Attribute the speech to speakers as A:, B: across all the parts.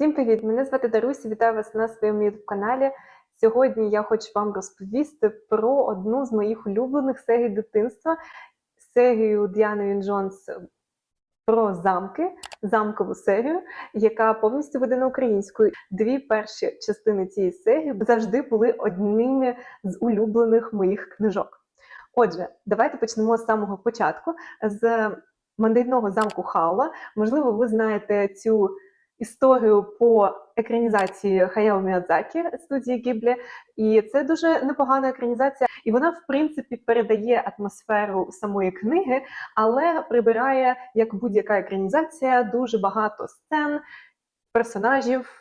A: Всім привіт! Мене звати Даруся. Вітаю вас на своєму youtube каналі. Сьогодні я хочу вам розповісти про одну з моїх улюблених серій дитинства серію Діани Він Джонс про замки, замкову серію, яка повністю видана українською. Дві перші частини цієї серії завжди були одними з улюблених моїх книжок. Отже, давайте почнемо з самого початку з мандрівного замку Хаула. Можливо, ви знаєте цю історію по екранізації Хаяо Міядзакі студії Гіблі. І це дуже непогана екранізація, і вона, в принципі, передає атмосферу самої книги, але прибирає, як будь-яка екранізація, дуже багато сцен, персонажів.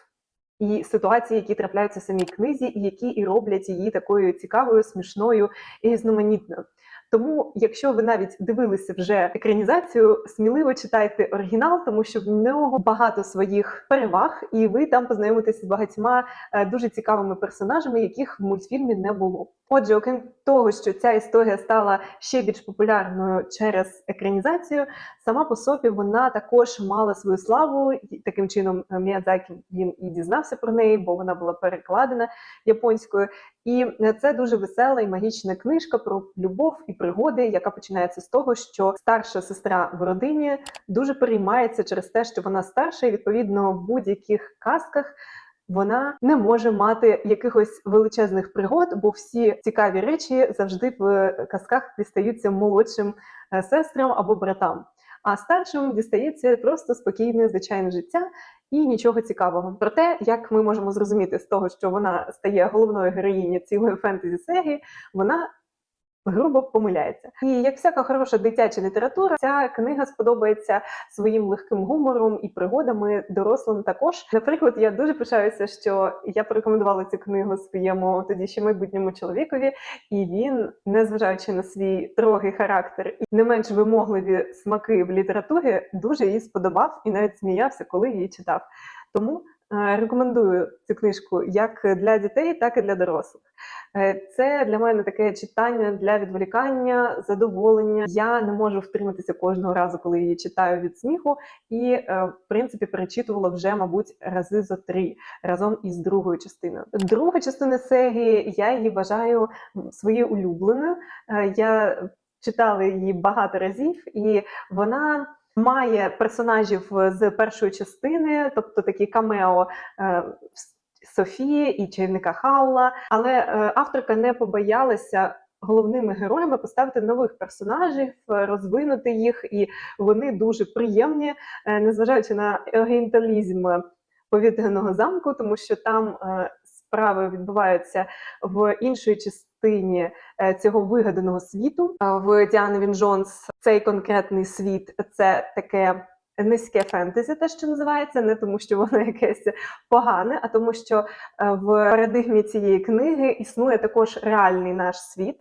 A: І ситуації, які трапляються в самій книзі, і які і роблять її такою цікавою, смішною і різноманітною. Тому, якщо ви навіть дивилися вже екранізацію, сміливо читайте оригінал, тому що в нього багато своїх переваг, і ви там познайомитеся з багатьма е, дуже цікавими персонажами, яких в мультфільмі не було. Отже, окрім того, що ця історія стала ще більш популярною через екранізацію, сама по собі вона також мала свою славу. І таким чином е, Міядзакі він і дізнався про неї, бо вона була перекладена японською. І е, це дуже весела і магічна книжка про любов і пригоди, яка починається з того, що старша сестра в родині дуже переймається через те, що вона старша, і відповідно в будь-яких казках. Вона не може мати якихось величезних пригод, бо всі цікаві речі завжди в казках дістаються молодшим е, сестрам або братам. А старшим дістається просто спокійне звичайне життя і нічого цікавого. Проте, як ми можемо зрозуміти з того, що вона стає головною героїнею цілої фентезі серії, вона грубо помиляється. І як всяка хороша дитяча література, ця книга сподобається своїм легким гумором і пригодами дорослим також. Наприклад, я дуже пишаюся, що я порекомендувала цю книгу своєму тоді ще майбутньому чоловікові, і він, незважаючи на свій трогий характер і не менш вимогливі смаки в літературі, дуже її сподобав і навіть сміявся, коли її читав. Тому рекомендую цю книжку як для дітей, так і для дорослих. Е, Це для мене таке читання для відволікання, задоволення. Я не можу втриматися кожного разу, коли її читаю від сміху, і е, в принципі перечитувала вже, мабуть, рази зо три разом із другою частиною. Друга частина серії я її вважаю своєю улюбленою. Е, Я читала її багато разів, і вона. Має персонажів з першої частини, тобто такі камео е, Софії і чарівника Хаула. Але е, авторка не побоялася головними героями поставити нових персонажів, е, розвинути їх, і вони дуже приємні, е, незважаючи на орієнталізм повітряного замку, тому що там е, справи відбуваються в іншій частині е, цього вигаданого світу. В Діани Він Джонс цей конкретний світ це таке низьке фентезі, те, що називається, не тому, що воно якесь погане, а тому, що е, в парадигмі цієї книги існує також реальний наш світ.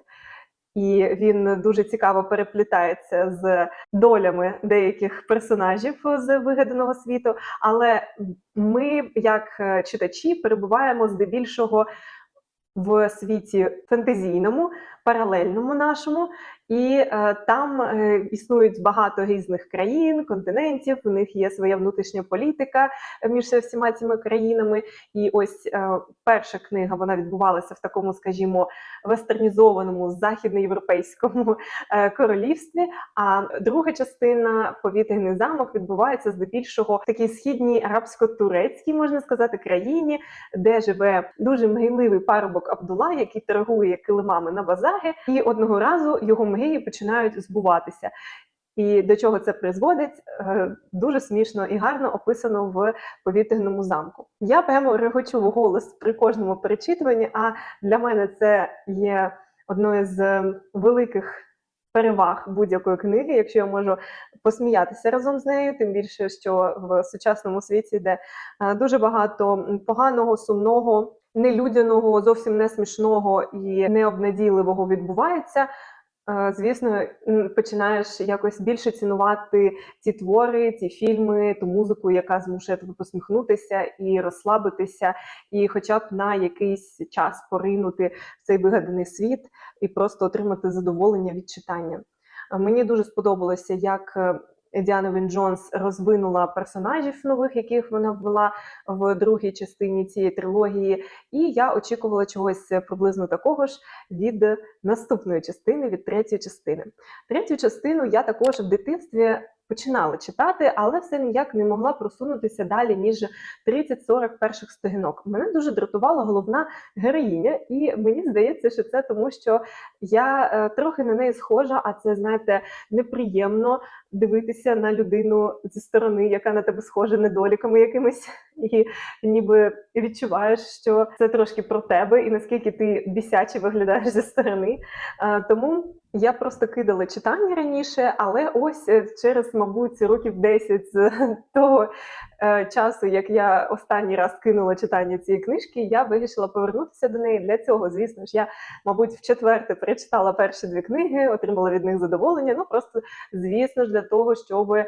A: І він дуже цікаво переплітається з долями деяких персонажів з вигаданого світу. Але ми, як е, читачі, перебуваємо здебільшого в світі фентезійному, паралельному нашому, і е, там е, існують багато різних країн, континентів. У них є своя внутрішня політика між всіма цими країнами. І ось е, перша книга вона відбувалася в такому, скажімо, вестернізованому західноєвропейському е, королівстві. А друга частина повітряний замок відбувається здебільшого в такій східній арабсько-турецькій, можна сказати, країні, де живе дуже мрійливий парубок Абдула, який торгує килимами на базарі, і одного разу його мрії починають збуватися. І до чого це призводить, е, дуже смішно і гарно описано в повітряному замку. Я прямо регочу в голос при кожному перечитуванні. А для мене це є одною з е, великих переваг будь-якої книги, якщо я можу посміятися разом з нею, тим більше, що в сучасному світі де е, дуже багато поганого, сумного, нелюдяного, зовсім не смішного і необнадійливого відбувається. Е, Звісно, починаєш якось більше цінувати ці твори, ці фільми, ту музику, яка змушує тебе посміхнутися і розслабитися, і хоча б на якийсь час поринути в цей вигаданий світ і просто отримати задоволення від читання. Е, Мені дуже сподобалося, як е, Діана Він Джонс розвинула персонажів нових, яких вона ввела в другій частині цієї трилогії. І я очікувала чогось приблизно такого ж від наступної частини, від третьої частини. Третю частину я також в дитинстві починала читати, але все ніяк не могла просунутися далі, ніж 30-40 перших сторінок. Мене дуже дратувала головна героїня, і мені здається, що це тому, що я е, трохи на неї схожа, а це, знаєте, неприємно дивитися на людину зі сторони, яка на тебе схожа недоліками якимись, і ніби відчуваєш, що це трошки про тебе, і наскільки ти бісяче виглядаєш зі сторони. Тому я просто кидала читання раніше, але ось е, через, мабуть, років 10 з того е, часу, як я останній раз кинула читання цієї книжки, я вирішила повернутися до неї. Для цього, звісно ж, я, мабуть, в четверте перечитала перші дві книги, отримала від них задоволення. Ну просто, звісно ж, для того, щоб е,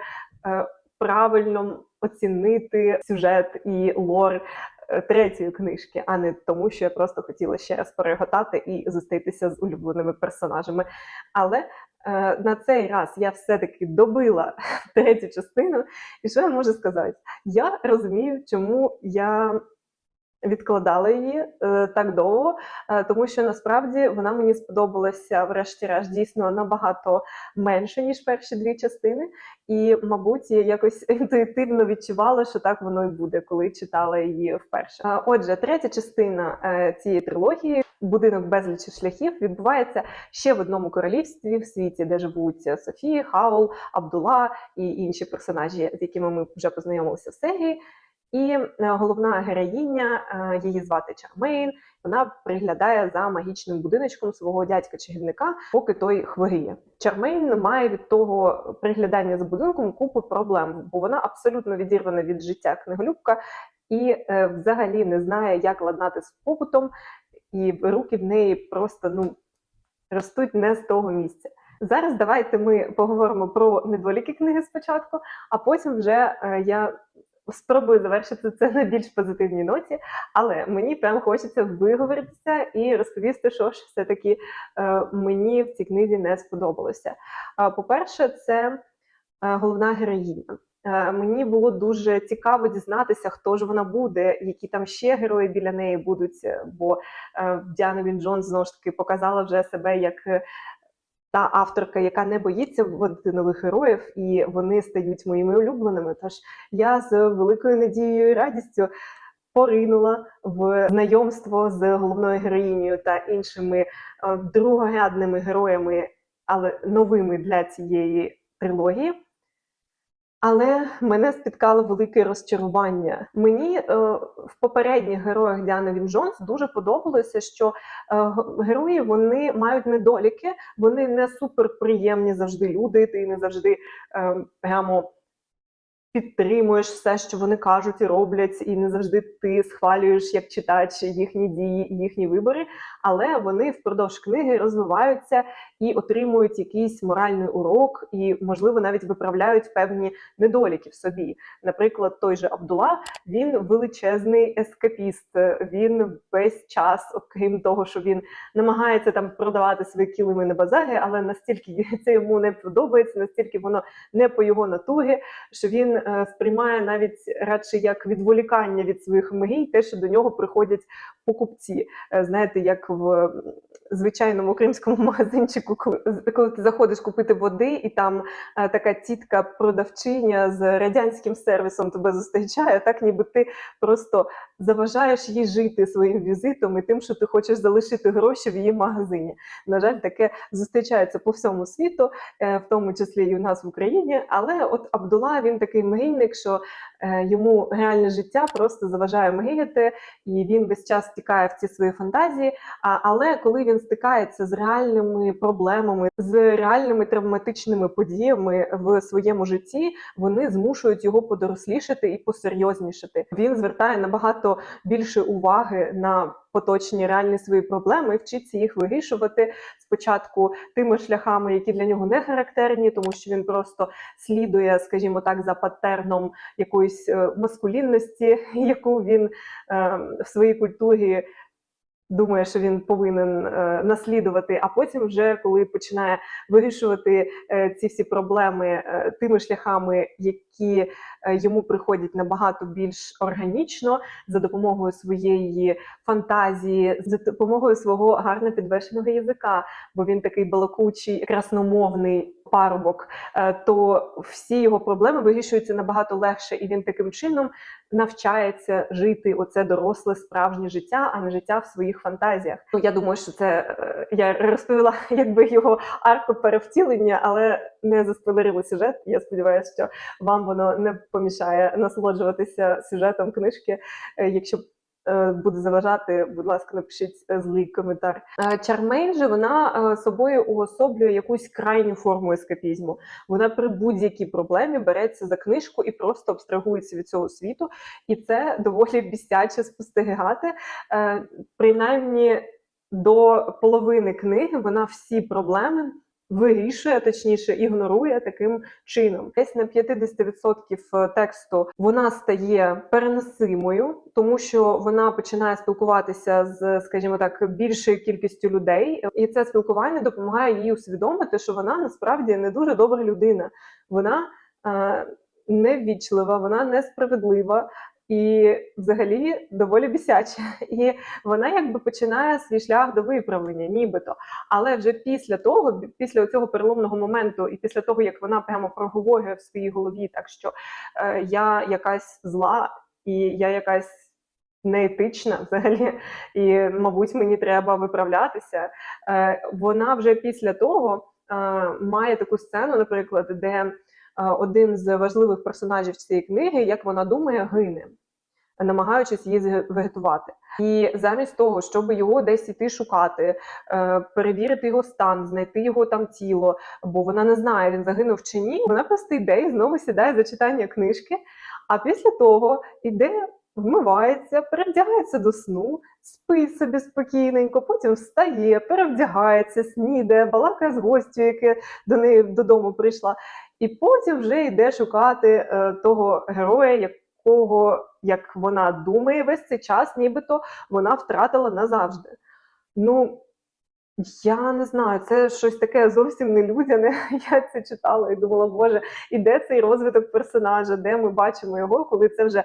A: правильно оцінити сюжет і лор е, третьої книжки, а не тому, що я просто хотіла ще раз переготати і зустрітися з улюбленими персонажами. Але е, на цей раз я все-таки добила третю частину. І що я можу сказати? Я розумію, чому я відкладала її е, так довго, е, тому що насправді вона мені сподобалася, врешті-решт, дійсно набагато менше, ніж перші дві частини. І, мабуть, я якось інтуїтивно відчувала, що так воно і буде, коли читала її вперше. Отже, третя частина е, цієї трилогії. Будинок безлічі шляхів відбувається ще в одному королівстві в світі, де живуть Софія, Хаул, Абдула і інші персонажі, з якими ми вже познайомилися в серії. І е, головна героїня, е, її звати Чармейн. Вона приглядає за магічним будиночком свого дядька чарівника, поки той хворіє. Чармейн має від того приглядання за будинком купу проблем, бо вона абсолютно відірвана від життя книголюбка і е, взагалі не знає, як ладнати з побутом, і руки в неї просто ну ростуть не з того місця. Зараз давайте ми поговоримо про недоліки книги спочатку, а потім вже я спробую завершити це на більш позитивній ноті, але мені прям хочеться виговоритися і розповісти, що ж все-таки е, мені в цій книзі не сподобалося. По-перше, це е, головна героїня. Е, Мені було дуже цікаво дізнатися, хто ж вона буде, які там ще герої біля неї будуть. Бо Діана Він Джонс знову ж таки показала вже себе як та авторка, яка не боїться вводити нових героїв, і вони стають моїми улюбленими. Тож я з великою надією і радістю поринула в знайомство з головною героїнею та іншими е, другорядними героями, але новими для цієї трилогії. Але мене спіткало велике розчарування. Мені е, в попередніх героях Діани Він Джонс дуже подобалося, що е, герої вони мають недоліки, вони не суперприємні завжди люди, ти не завжди е, прямо підтримуєш все, що вони кажуть і роблять, і не завжди ти схвалюєш як читач їхні дії і їхні вибори. Але вони впродовж книги розвиваються і отримують якийсь моральний урок, і, можливо, навіть виправляють певні недоліки в собі. Наприклад, той же Абдула він величезний ескапіст. Він весь час, окрім того, що він намагається там продавати свої килими на базарі, але настільки це йому не подобається, настільки воно не по його натуги, що він е, сприймає навіть радше як відволікання від своїх мрій, те, що до нього приходять покупці. Е, Знаєте, як в звичайному кримському магазинчику, коли ти заходиш купити води, і там е, така тітка продавчиня з радянським сервісом тебе зустрічає, так ніби ти просто заважаєш їй жити своїм візитом і тим, що ти хочеш залишити гроші в її магазині. На жаль, таке зустрічається по всьому світу, е, в тому числі і у нас в Україні. Але от Абдула він такий мрійник, що йому реальне життя просто заважає мріяти, і він весь час стікає в ці свої фантазії. Але коли він стикається з реальними проблемами, з реальними травматичними подіями в своєму житті, вони змушують його подорослішати і посерйознішати. Він звертає набагато більше уваги на поточні реальні свої проблеми вчиться їх вирішувати. Спочатку тими шляхами, які для нього не характерні, тому що він просто слідує, скажімо так, за патерном якоїсь е, маскулінності, яку він е, в своїй культурі думає, що він повинен е, наслідувати, а потім, вже коли починає вирішувати е, ці всі проблеми е, тими шляхами, які йому приходять набагато більш органічно, за допомогою своєї фантазії, за допомогою свого гарно підвешеного язика, бо він такий балакучий, красномовний парубок, е, то всі його проблеми вирішуються набагато легше, і він таким чином навчається жити оце доросле справжнє життя, а не життя в своїх фантазіях. Ну я думаю, що це е, я розповіла якби його арку перевтілення, але не заспойлерила сюжет. Я сподіваюся, що вам воно не помішає насолоджуватися сюжетом книжки. Е, Якщо буде заважати, будь ласка, напишіть е, злий коментар. Е, Чармейн же вона е, собою уособлює якусь крайню форму ескапізму. Вона при будь-якій проблемі береться за книжку і просто абстрагується від цього світу. І це доволі бісяче спостерігати. Е, Принаймні до половини книги вона всі проблеми. Вирішує, точніше, ігнорує таким чином. Десь на 50% тексту вона стає переносимою, тому що вона починає спілкуватися з, скажімо так, більшою кількістю людей, і це спілкування допомагає їй усвідомити, що вона насправді не дуже добра людина. Вона е, неввічлива, вона несправедлива. І взагалі доволі бісяча, і вона якби починає свій шлях до виправлення, нібито. Але вже після того, після цього переломного моменту, і після того, як вона прямо проговорює в своїй голові, так що е, я якась зла, і я якась неетична взагалі, і, мабуть, мені треба виправлятися. Е, вона вже після того е, має таку сцену, наприклад, де один з важливих персонажів цієї книги, як вона думає, гине. Намагаючись її вегетувати. І замість того, щоб його десь іти шукати, е, перевірити його стан, знайти його там тіло, бо вона не знає, він загинув чи ні. Вона просто йде і знову сідає за читання книжки. А після того йде, вмивається, перевдягається до сну, спить собі спокійненько, потім встає, перевдягається, снідає, балакає з гостю, яка до неї додому прийшла, і потім вже йде шукати е, того героя, якого, як вона думає, весь цей час, нібито вона втратила назавжди. Ну, я не знаю, це щось таке зовсім нелюдяне. Я це читала і думала, боже, і де цей розвиток персонажа, де ми бачимо його, коли це вже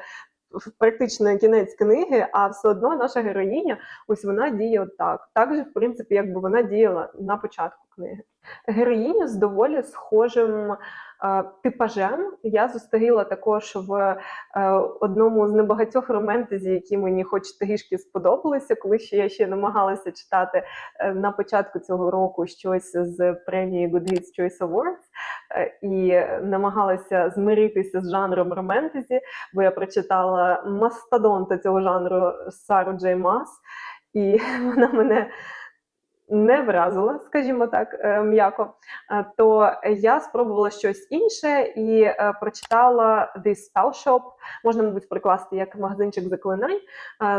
A: практично кінець книги, а все одно наша героїня, ось вона діє отак. Так же, в принципі, якби вона діяла на початку книги. Героїня з доволі схожим типажем. Я зустріла також в е, одному з небагатьох романтезі, які мені хоч трішки сподобалися, коли ще я ще намагалася читати е, на початку цього року щось з премії Goodreads Choice Awards е, і намагалася змиритися з жанром романтезі, бо я прочитала мастодонта цього жанру Сару Джей Мас, і вона мене не вразила, скажімо так, е, м'яко, е, то я спробувала щось інше і е, прочитала The Spell Shop, можна, мабуть, прикласти як магазинчик заклинань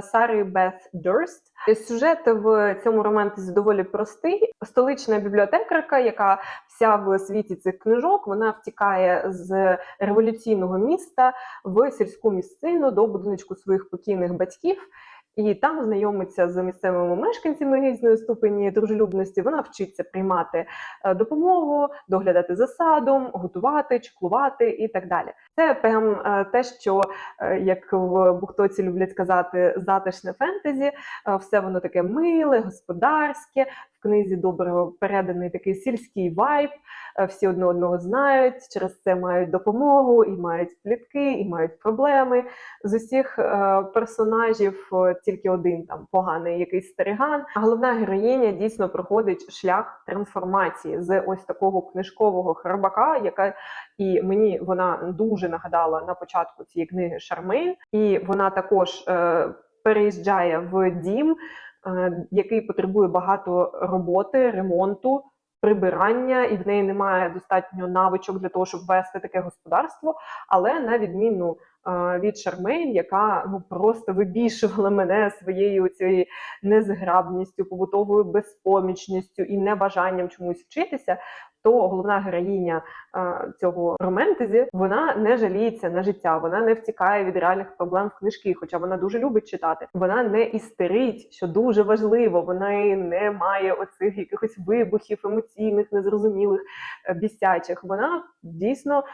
A: Сари Бет Дурст. Сюжет в цьому романтизі доволі простий. Столична бібліотекарка, яка вся в світі цих книжок, вона втікає з революційного міста в сільську місцину до будиночку своїх покійних батьків. І там знайомиться з місцевими мешканцями різної ступені дружелюбності. Вона вчиться приймати е, допомогу, доглядати за садом, готувати, чеклувати і так далі. Це прям е, те, що е, як в Бухтоці люблять казати, затишне фентезі. Все воно таке миле, господарське. Книзі добре переданий такий сільський вайб. Всі одне одного знають, через це мають допомогу, і мають плітки, і мають проблеми. З усіх персонажів тільки один там поганий якийсь стариган. А головна героїня дійсно проходить шлях трансформації з ось такого книжкового храбака, яка і мені вона дуже нагадала на початку цієї книги Шармейн, і вона також е, переїжджає в дім, е, який потребує багато роботи, ремонту. Прибирання, і в неї немає достатньо навичок для того, щоб вести таке господарство. Але на відміну від Шармейн, яка ну просто вибішувала мене своєю цією незграбністю, побутовою безпомічністю і небажанням чомусь вчитися. То головна героїня цього романтезі вона не жаліється на життя, вона не втікає від реальних проблем в книжки, хоча вона дуже любить читати. Вона не істерить, що дуже важливо. Вона не має оцих якихось вибухів емоційних, незрозумілих, е, бісячих. Вона дійсно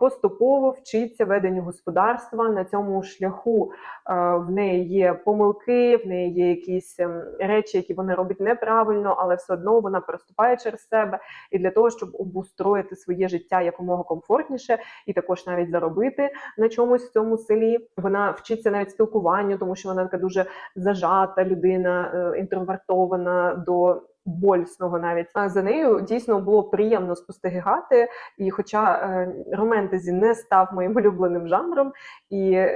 A: поступово вчиться веденню господарства на цьому шляху. В неї є помилки, в неї є якісь ем, речі, які вона робить неправильно, але все одно вона переступає через себе. І для того, щоб обустроїти своє життя якомога комфортніше, і також навіть заробити на чомусь в цьому селі. Вона вчиться навіть спілкуванню, тому що вона така дуже зажата людина, е, інтровертована до. Больсного навіть а за нею дійсно було приємно спостерігати. І, хоча е, романтезі не став моїм улюбленим жанром, і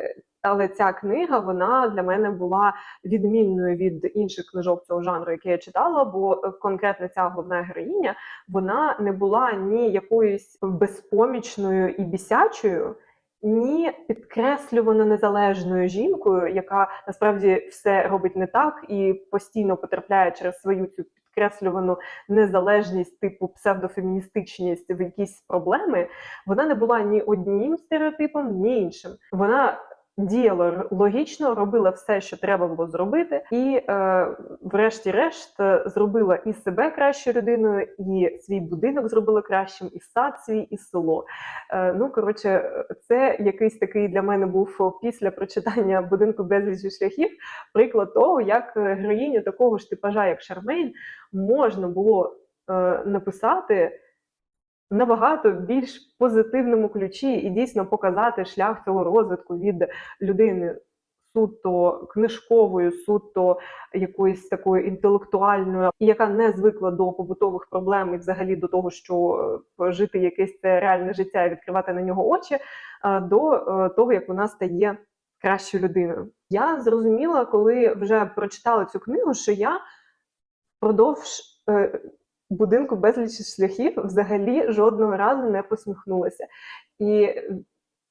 A: але ця книга вона для мене була відмінною від інших книжок цього жанру, які я читала. Бо е, конкретно ця головна героїня вона не була ні якоюсь безпомічною і бісячою. Ні, підкреслювано незалежною жінкою, яка насправді все робить не так і постійно потрапляє через свою цю підкреслювану незалежність, типу псевдофеміністичність в якісь проблеми. Вона не була ні одним стереотипом, ні іншим. Вона діяла логічно, робила все, що треба було зробити, і, е, врешті-решт, е, зробила і себе кращою людиною, і свій будинок зробила кращим, і сад свій, і село. Е, ну коротше, це якийсь такий для мене був після прочитання будинку безлічі шляхів. Приклад того, як е, героїню такого ж типажа, як Шармейн, можна було е, написати набагато більш позитивному ключі і дійсно показати шлях цього розвитку від людини суто книжковою, суто якоюсь такою інтелектуальною, яка не звикла до побутових проблем і взагалі до того, що е, жити якесь це реальне життя і відкривати на нього очі, е, до е, того, як вона стає кращою людиною. Я зрозуміла, коли вже прочитала цю книгу, що я впродовж будинку безліч шляхів взагалі жодного разу не посміхнулася. І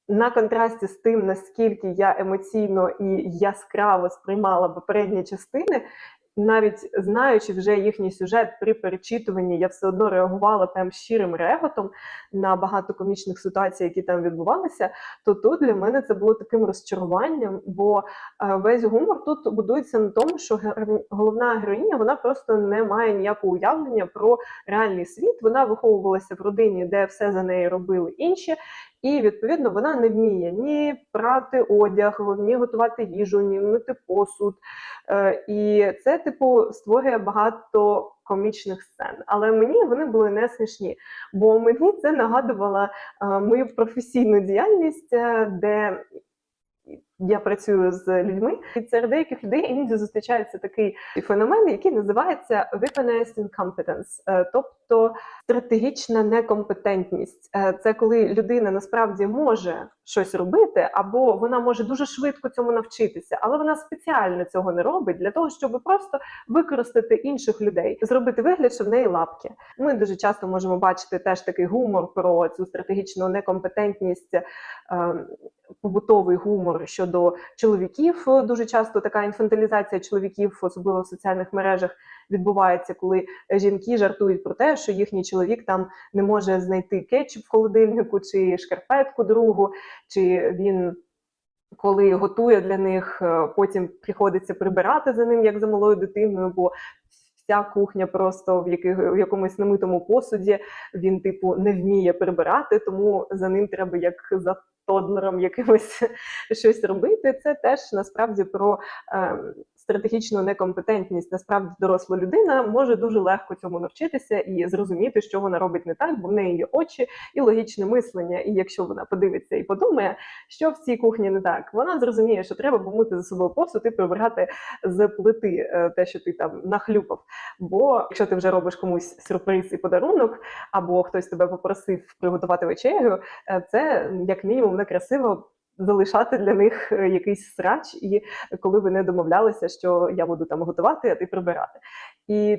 A: на контрасті з тим, наскільки я емоційно і яскраво сприймала попередні частини, навіть знаючи вже їхній сюжет при перечитуванні, я все одно реагувала прям щирим реготом на багато комічних ситуацій, які там відбувалися. То тут для мене це було таким розчаруванням, бо е, весь гумор тут будується на тому, що головна героїня вона просто не має ніякого уявлення про реальний світ. Вона виховувалася в родині, де все за неї робили інші. І відповідно вона не вміє ні прати одяг, ні готувати їжу, ні мити посуд. Е, І це, типу, створює багато комічних сцен. Але мені вони були не смішні, бо мені це нагадувало е, мою професійну діяльність, е, де я працюю з людьми, і серед деяких людей іноді зустрічається такий феномен, який називається weaponized incompetence, е, тобто стратегічна некомпетентність. Е, Це коли людина насправді може щось робити, або вона може дуже швидко цьому навчитися, але вона спеціально цього не робить для того, щоб просто використати інших людей, зробити вигляд, що в неї лапки. Ми дуже часто можемо бачити теж такий гумор про цю стратегічну некомпетентність. е, Побутовий гумор щодо чоловіків дуже часто така інфантилізація чоловіків, особливо в соціальних мережах, відбувається, коли жінки жартують про те, що їхній чоловік там не може знайти кетчуп в холодильнику, чи шкарпетку другу, чи він. Коли готує для них, е, потім приходиться прибирати за ним, як за малою дитиною, бо вся кухня просто в, яких, в якомусь немитому посуді він, типу, не вміє прибирати, тому за ним треба як за тодлером якимось щось робити. Це теж насправді про е, стратегічну некомпетентність. Насправді доросла людина може дуже легко цьому навчитися і зрозуміти, що вона робить не так, бо в неї є очі і логічне мислення. І якщо вона подивиться і подумає, що в цій кухні не так, вона зрозуміє, що треба помити за собою посуд і прибирати з плити е, те, що ти там нахлюпав. Бо якщо ти вже робиш комусь сюрприз і подарунок, або хтось тебе попросив приготувати вечерю, е, це як мінімум некрасиво. Залишати для них е, якийсь срач, і коли вони домовлялися, що я буду там готувати, а ти прибирати. І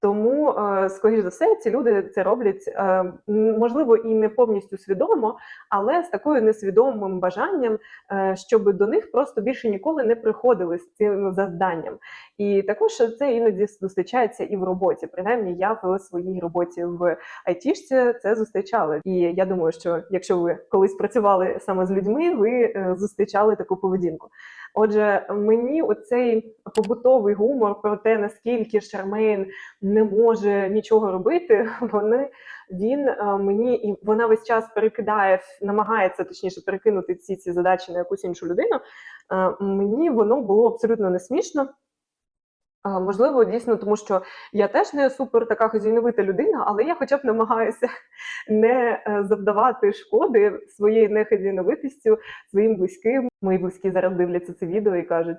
A: Тому, е, скоріш за все, ці люди це роблять е, можливо і не повністю свідомо, але з такою несвідомим бажанням, е, щоб до них просто більше ніколи не приходили з цим завданням. І також це іноді зустрічається і в роботі. Принаймні, я в своїй роботі в айтішці це зустрічала. І я думаю, що якщо ви колись працювали саме з людьми, ви зустрічали таку поведінку. Отже, мені оцей побутовий гумор про те, наскільки Шармейн не може нічого робити, вони він е, мені і вона весь час перекидає, намагається точніше перекинути ці ці задачі на якусь іншу людину. Е, Мені воно було абсолютно не смішно. Можливо, дійсно, тому що я теж не супер така хазяйновита людина, але я хоча б намагаюся не е, завдавати шкоди своєю нехазяйновитістю своїм близьким. Мої близькі зараз дивляться це відео і кажуть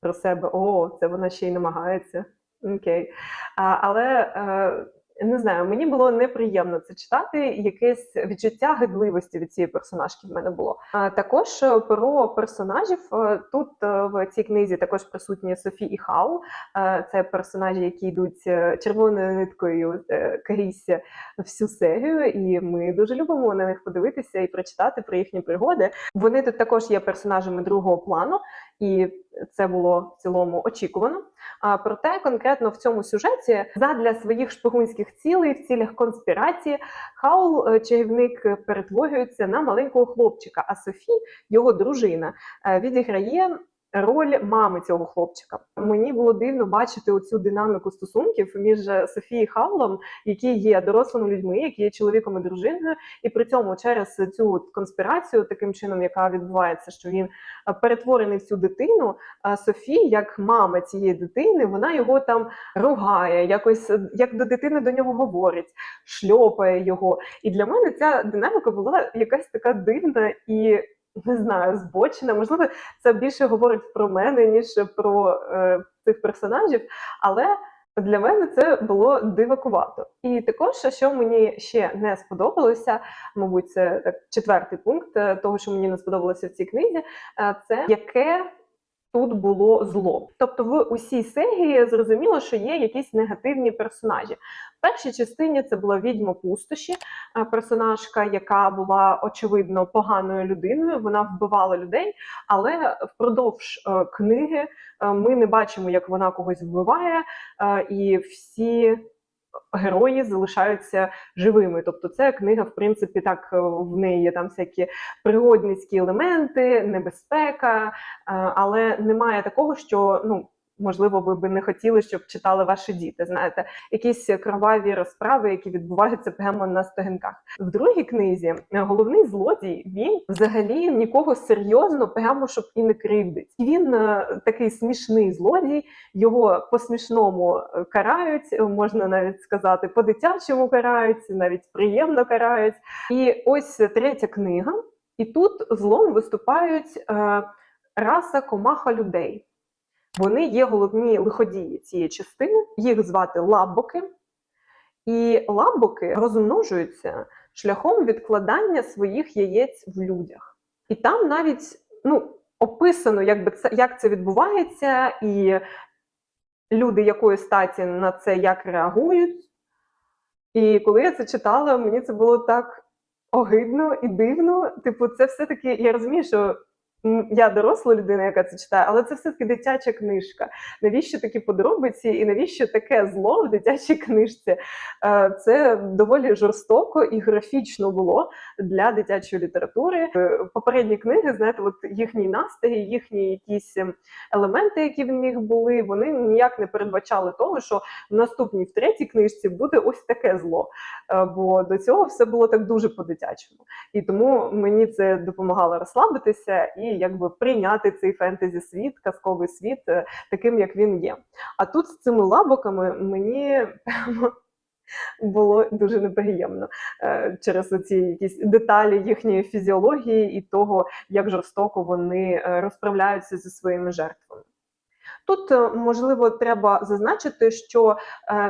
A: про себе: о, це вона ще й намагається. Окей. А, але е, не знаю, мені було неприємно це читати. Якесь відчуття гидливості від цієї персонажки в мене було. А також е, про персонажів е, тут е, в цій книзі також присутні Софі і Хау. Це персонажі, які йдуть червоною ниткою крізь всю серію, і ми дуже любимо на них подивитися і прочитати про їхні пригоди. Вони тут також є персонажами другого плану, і це було в цілому очікувано. А проте конкретно в цьому сюжеті задля своїх шпигунських цілей в цілях конспірації Хаул е, чарівник перетворюється на маленького хлопчика, а Софі, його дружина, е, відіграє. Роль мами цього хлопчика мені було дивно бачити оцю динаміку стосунків між Софією і Хаулом, які є дорослими людьми, які є чоловіком і дружиною, і при цьому через цю конспірацію, таким чином, яка відбувається, що він е, перетворений в цю дитину. А Софі, як мама цієї дитини, вона його там ругає, якось е, як до дитини до нього говорить, шльопає його. І для мене ця динаміка була якась така дивна і. Не знаю, збочена. Можливо, це більше говорить про мене, ніж про е, цих персонажів, але для мене це було дивакувато. І також, що мені ще не сподобалося, мабуть, це так четвертий пункт е, того, що мені не сподобалося в цій книзі, е, це яке тут було зло. Тобто, в усій серії зрозуміло, що є якісь негативні персонажі. В першій частині це була відьма пустоші, е, персонажка, яка була очевидно поганою людиною. Вона вбивала людей, але впродовж е, книги е, ми не бачимо, як вона когось вбиває, і всі. Герої залишаються живими, тобто це книга, в принципі, так е, в неї є там всякі пригодницькі елементи, небезпека, е, але немає такого, що ну. Можливо, ви би не хотіли, щоб читали ваші діти. Знаєте, якісь кроваві розправи, які відбуваються прямо на сторінках. В другій книзі е, головний злодій він взагалі нікого серйозно, прямо щоб і не кривдить. Він е, такий смішний злодій, його по-смішному е, карають, можна навіть сказати, по-дитячому карають, навіть приємно карають. І ось третя книга, і тут злом виступають е, раса комаха людей. Вони є головні лиходії цієї частини, їх звати лабоки. І лабоки розмножуються шляхом відкладання своїх яєць в людях. І там навіть ну, описано, як, би це, як це відбувається, і люди якої статі на це як реагують. І коли я це читала, мені це було так огидно і дивно. Типу, це все-таки я розумію, що я доросла людина, яка це читає, але це все-таки дитяча книжка. Навіщо такі подробиці і навіщо таке зло в дитячій книжці? Е, Це доволі жорстоко і графічно було для дитячої літератури. Е, Попередні книги, знаєте, от їхній настрій, їхні якісь ем, елементи, які в них були, вони ніяк не передбачали того, що в наступній в третій книжці буде ось таке зло. Е, Бо до цього все було так дуже по-дитячому. І тому мені це допомагало розслабитися і якби прийняти цей фентезі світ, казковий світ е, таким, як він є. А тут з цими лабоками мені прямо було дуже неприємно е, через ці якісь деталі їхньої фізіології і того, як жорстоко вони е, розправляються зі своїми жертвами. Тут можливо треба зазначити, що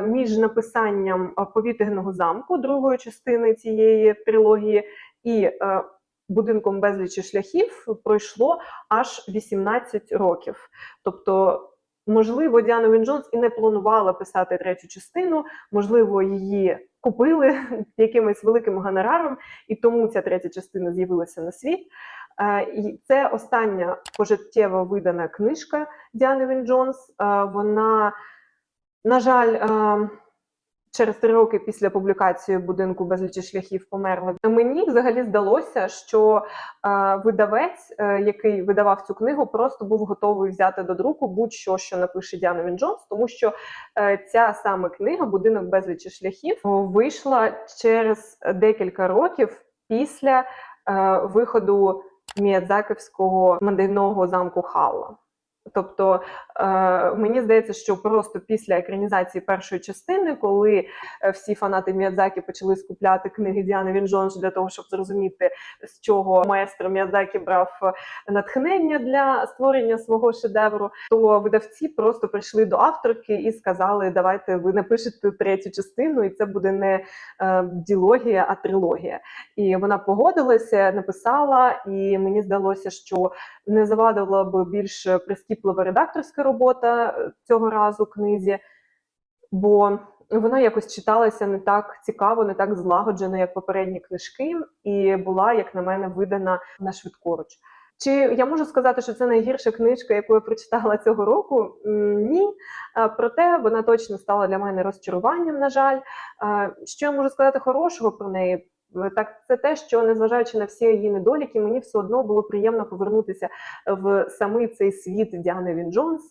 A: між написанням повітряного замку другої частини цієї трилогії і будинком безлічі шляхів пройшло аж 18 років. Тобто Можливо, Діана Він Джонс і не планувала писати третю частину, можливо, її купили якимось великим гонораром, і тому ця третя частина з'явилася на світ. Е, І це остання пожиттєво видана книжка Діани Він Джонс. Е, Вона, на жаль, е, через три роки після публікації будинку безлічі шляхів померла. Мені взагалі здалося, що е, видавець, е, який видавав цю книгу, просто був готовий взяти до друку будь-що, що напише Діана Він Джонс, тому що е, ця саме книга Будинок безлічі шляхів вийшла через декілька років після виходу Міядзаківського мандрівного замку Халла. Тобто е, мені здається, що просто після екранізації першої частини, коли е, всі фанати Міядзакі почали скупляти книги Діани Він Джонс для того, щоб зрозуміти, з чого маестро Міядзакі брав е, натхнення для створення свого шедевру, то видавці просто прийшли до авторки і сказали: Давайте ви напишете третю частину, і це буде не ділогія, а трилогія. І вона погодилася, написала, і мені здалося, що не завадила б більш прискіплива редакторська робота е, цього разу книзі, бо вона якось читалася не так цікаво, не так злагоджено, як попередні книжки, і була, як на мене, видана на швидкоруч. Чи я можу сказати, що це найгірша книжка, яку я прочитала цього року? Ні. Проте вона точно стала для мене розчаруванням, на жаль. Що я можу сказати хорошого про неї? Е, Так, це те, що незважаючи на всі її недоліки, мені все одно було приємно повернутися в самий цей світ Діани Він Джонс,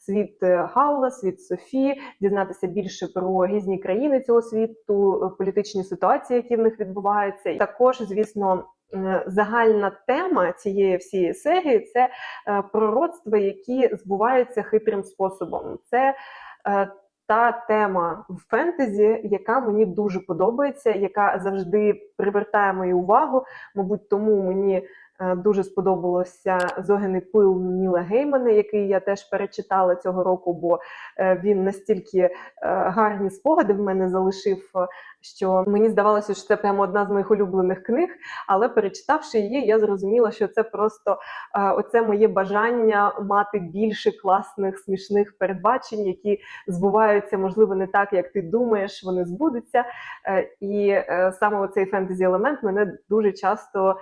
A: світ е, Гаула, світ Софі, дізнатися більше про різні країни цього світу, е, політичні ситуації, які в них відбуваються. І також, звісно. Загальна тема цієї всієї серії це пророцтва, які збуваються хитрим способом. Це та тема в фентезі, яка мені дуже подобається, яка завжди привертає мою увагу. Мабуть, тому мені дуже сподобалося зогиний пил Ніла Геймана, який я теж перечитала цього року, бо е, він настільки е, гарні спогади в мене залишив, е, що мені здавалося, що це прямо одна з моїх улюблених книг. Але перечитавши її, я зрозуміла, що це просто е, оце моє бажання мати більше класних смішних передбачень, які збуваються, можливо, не так, як ти думаєш, вони збудуться. Е, І е, саме оцей фентезі елемент мене дуже часто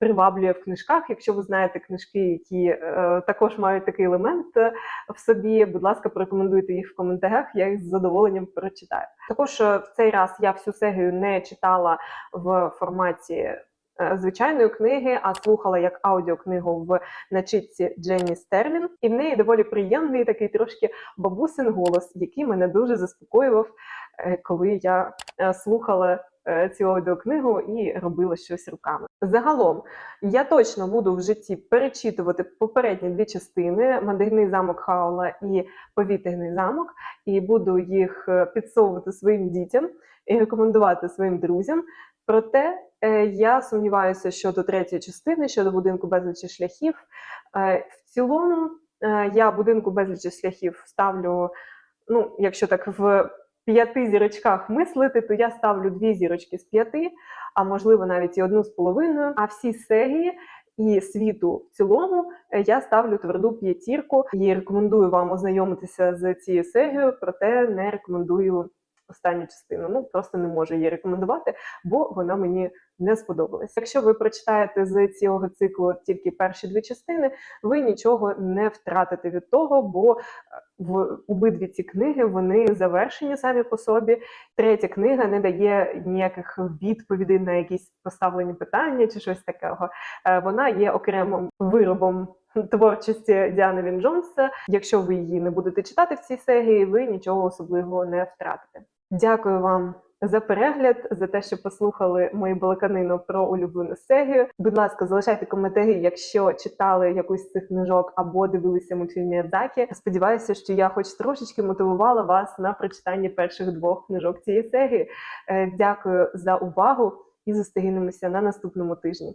A: приваблює в книжках. Якщо ви знаєте книжки, які е, також мають такий елемент е, в собі, будь ласка, порекомендуйте їх в коментарях. Я їх з задоволенням прочитаю. Також е, в цей раз я всю серію не читала в форматі. Звичайної книги, а слухала як аудіокнигу в начитці Дженні Стерлін, і в неї доволі приємний такий трошки бабусин голос, який мене дуже заспокоював, коли я слухала цю аудіокнигу і робила щось руками. Загалом я точно буду в житті перечитувати попередні дві частини: мандрівний замок Хаула і повітряний замок, і буду їх е, підсовувати своїм дітям і рекомендувати своїм друзям. Проте е, я сумніваюся щодо третьої частини, щодо будинку безлічі шляхів. Е, В цілому е, я будинку безлічі шляхів ставлю, ну, якщо так в п'яти зірочках мислити, то я ставлю дві зірочки з п'яти, а можливо навіть і одну з половиною. А всі серії і світу в цілому е, я ставлю тверду п'ятірку і рекомендую вам ознайомитися з цією серією, проте не рекомендую останню частину. Ну просто не можу її рекомендувати, бо вона мені не сподобалась. Якщо ви прочитаєте з цього циклу тільки перші дві частини, ви нічого не втратите від того, бо е, в обидві ці книги вони завершені самі по собі. Третя книга не дає ніяких відповідей на якісь поставлені питання чи щось такого. Е, Вона є окремим виробом. Творчості Діани Він Джонса. Якщо ви її не будете читати в цій серії, ви нічого особливого не втратите. Дякую вам за перегляд, за те, що послухали мою балаканину про улюблену серію. Будь ласка, залишайте коментарі, якщо читали якусь з цих книжок або дивилися мультфільм Міядзакі. Сподіваюся, що я хоч трошечки мотивувала вас на прочитання перших двох книжок цієї серії. Е, Дякую за увагу і зустрінемося на наступному тижні.